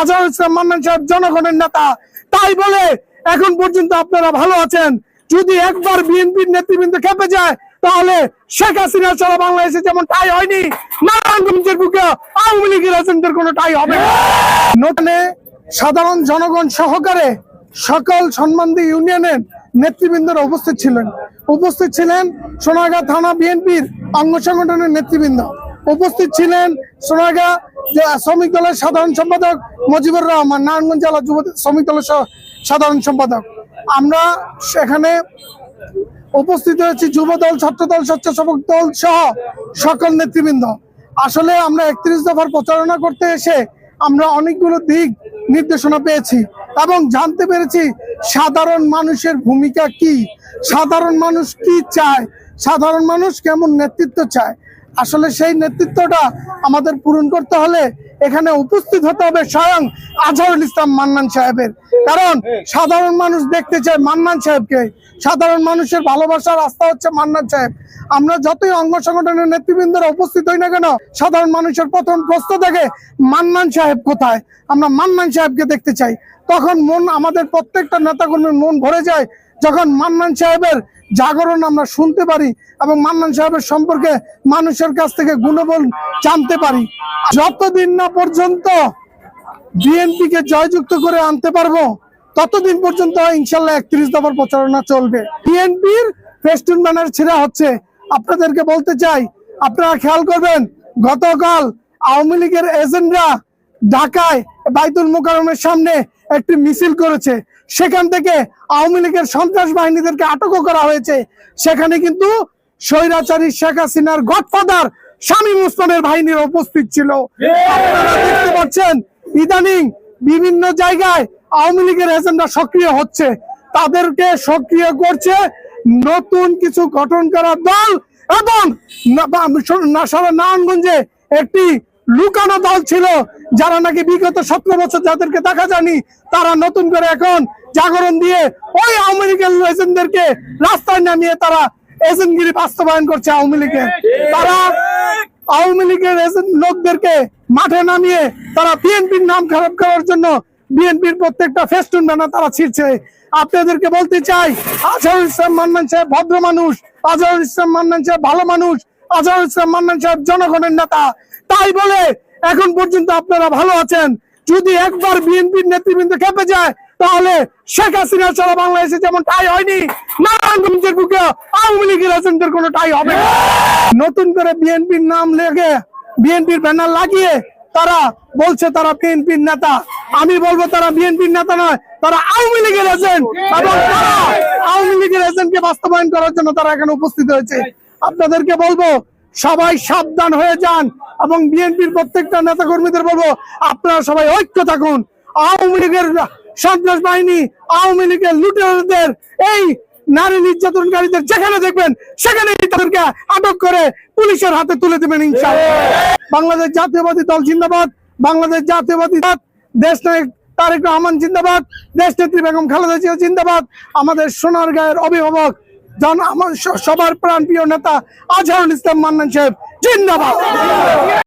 আজহারুল ইসলাম মান্নান সাহেব জনগণের নেতা। তাই বলে এখন পর্যন্ত আপনারা ভালো আছেন। যদি একবার বিএনপির নেতৃবৃন্দ খেপে যায়, তাহলে শেখ হাসিনা ছাড়া বাংলাদেশে যেমন টাই হয়নি, নারায়ণগঞ্জের বুকে আওয়ামী লীগের এজেন্টের কোনো টাই হবে না। নতুনে সাধারণ জনগণ সহকারে সকল সম্বন্ধী ইউনিয়নের নেতৃবৃন্দরা উপস্থিত ছিলেন। উপস্থিত ছিলেন সোনারগাঁ থানা বিএনপির অঙ্গ সংগঠনের নেতৃবৃন্দ। উপস্থিত ছিলেন সোনাগা শ্রমিক দলের সাধারণ সম্পাদক মজিবুর রহমান, নারায়ণগঞ্জ জেলা যুব শ্রমিক দলের সাধারণ সম্পাদক। আমরা সেখানে উপস্থিত হয়েছি, যুব দল, ছাত্র দল স্বেচ্ছাসেবক দল সহ সকল নেতৃবৃন্দ। আসলে আমরা একত্রিশ দফার প্রচারণা করতে এসে আমরা অনেকগুলো দিক নির্দেশনা পেয়েছি এবং জানতে পেরেছি সাধারণ মানুষের ভূমিকা কি, সাধারণ মানুষ কি চায়, সাধারণ মানুষ কেমন নেতৃত্ব চায়। আসলে সেই নেতৃত্বটা আমাদের পূরণ করতে হলে এখানে উপস্থিত হতে হবে স্বয়ং আজহারুল ইসলাম মান্নান সাহেবের। কারণ সাধারণ মানুষ দেখতে চায় মান্নান সাহেবকে। সাধারণ মানুষের ভালোবাসার রাস্তা হচ্ছে মান্নান সাহেব। আমরা যতই অঙ্গ সংগঠনের নেতৃবৃন্দরা উপস্থিত হই না কেন, সাধারণ মানুষের প্রথম প্রশ্ন থাকে মান্নান সাহেব কোথায়? আমরা মান্নান সাহেবকে দেখতে চাই। তখন মন, আমাদের প্রত্যেকটা নেতাকর্মীর মন ভরে যায় যখন মান্নান সাহেবের জাগরণ আমরা শুনতে পারি এবং মান্নান সাহেবের সম্পর্কে মানুষের কাছ থেকে গুণবল জানতে পারি, যতদিন না পর্যন্ত বিএনপি কে জয়যুক্ত করে আনতে পারব, ততদিন পর্যন্ত ইনশাল্লাহ একত্রিশ দফার প্রচারণা চলবে। বিএনপির ফেস্টুন ব্যানার ছেড়া হচ্ছে। আপনাদেরকে বলতে চাই, আপনারা খেয়াল করবেন, গতকাল আওয়ামী লীগের এজেন্টরা ঢাকায় বাইতুল মোকারমের সামনে একটি মিছিল করেছে। সেখান থেকে আওয়ামী লীগের সন্ত্রাস বাহিনীদেরকে আটকও করা হয়েছে। সেখানে কিন্তু স্বৈরাচারী শেখ হাসিনার গডফাদার শামীম ওসমানের বাহিনীর উপস্থিত ছিল। আপনারা দেখতে পাচ্ছেন, ইদানিং বিভিন্ন জায়গায় আওয়ামী লীগের এজেন্ডা সক্রিয় হচ্ছে। তাদেরকে সক্রিয় করছে নতুন কিছু গঠন করা দল এবং নারায়ণগঞ্জে একটি লুকানো দল ছিল। যারা নাকি বিগত সতেরো বছর যাদেরকে দেখা যায়নি, তারা নতুন করে এখন জাগরণ দিয়ে ওই আওয়ামী লীগের এজেন্টদেরকে রাস্তায় নামিয়ে তারা এজেন্টগিরি বাস্তবায়ন করছে আওয়ামী লীগের। তারা আওয়ামী লীগের লোকদেরকে মাঠে নামিয়ে তারা বিএনপির নাম খারাপ করার জন্য বিএনপির প্রত্যেকটা ফেস্টুন ব্যানার তারা ছিঁড়ছে। আপনাদেরকে বলতে চাই, আজহারুল ইসলাম মান্নান সাহেব ভদ্র মানুষ, আজহারুল ইসলাম মান্নান সাহেব ভালো মানুষ, আজহারুল ইসলাম মান্নান সাহেব জনগণের নেতা। তাই বলে এখন পর্যন্ত আপনারা ভালো আছেন। যদি একবার বিএনপির নেতৃবৃন্দ খেপে যায়, তাহলে শেখ হাসিনা ছাড়া বাংলাদেশে যেমন টাই হয়নি, নারায়ণগঞ্জের বুকে আওয়ামী লীগের এজেন্টের কোনো টাই হবে নতুন করে বিএনপির নাম লেগে, বিএনপির ব্যানার লাগিয়ে তারা বলছে তারা বিএনপির নেতা। আমি বলব তারা বিএনপির নেতা নয়, তারা আওয়ামী লীগের এজেন্ট এবং তারা আওয়ামী লীগের এজেন্টকে বাস্তবায়ন করার জন্য তারা এখানে উপস্থিত হয়েছে। আপনাদেরকে বলব সবাই সাবধান হয়ে যান এবং বিএনপির প্রত্যেকটা নেতা কর্মীদের বলব, আপনারা সবাই ঐক্য থাকুন। আওয়ামী লীগের সন্ত্রাস বাহিনী, আওয়ামী লীগের লুটেরাদের, এই নারী নির্যাতনকারীদের যেখানে দেখবেন সেখানে তাদেরকে আটক করে পুলিশের হাতে তুলে দেবেন ইনশাআল্লাহ। বাংলাদেশ জাতীয়বাদী দল জিন্দাবাদ, বাংলাদেশ জাতীয়বাদী দেশ নায়ক তারেক রহমান জিন্দাবাদ, দেশ নেত্রী বেগম খালেদা জিয়া জিন্দাবাদ, আমাদের সোনার গায়ের অভিভাবক জন আমার সবার প্রাণ প্রিয় নেতা আজহারুল ইসলাম মান্নান সাহেব জিন্দাবাদ।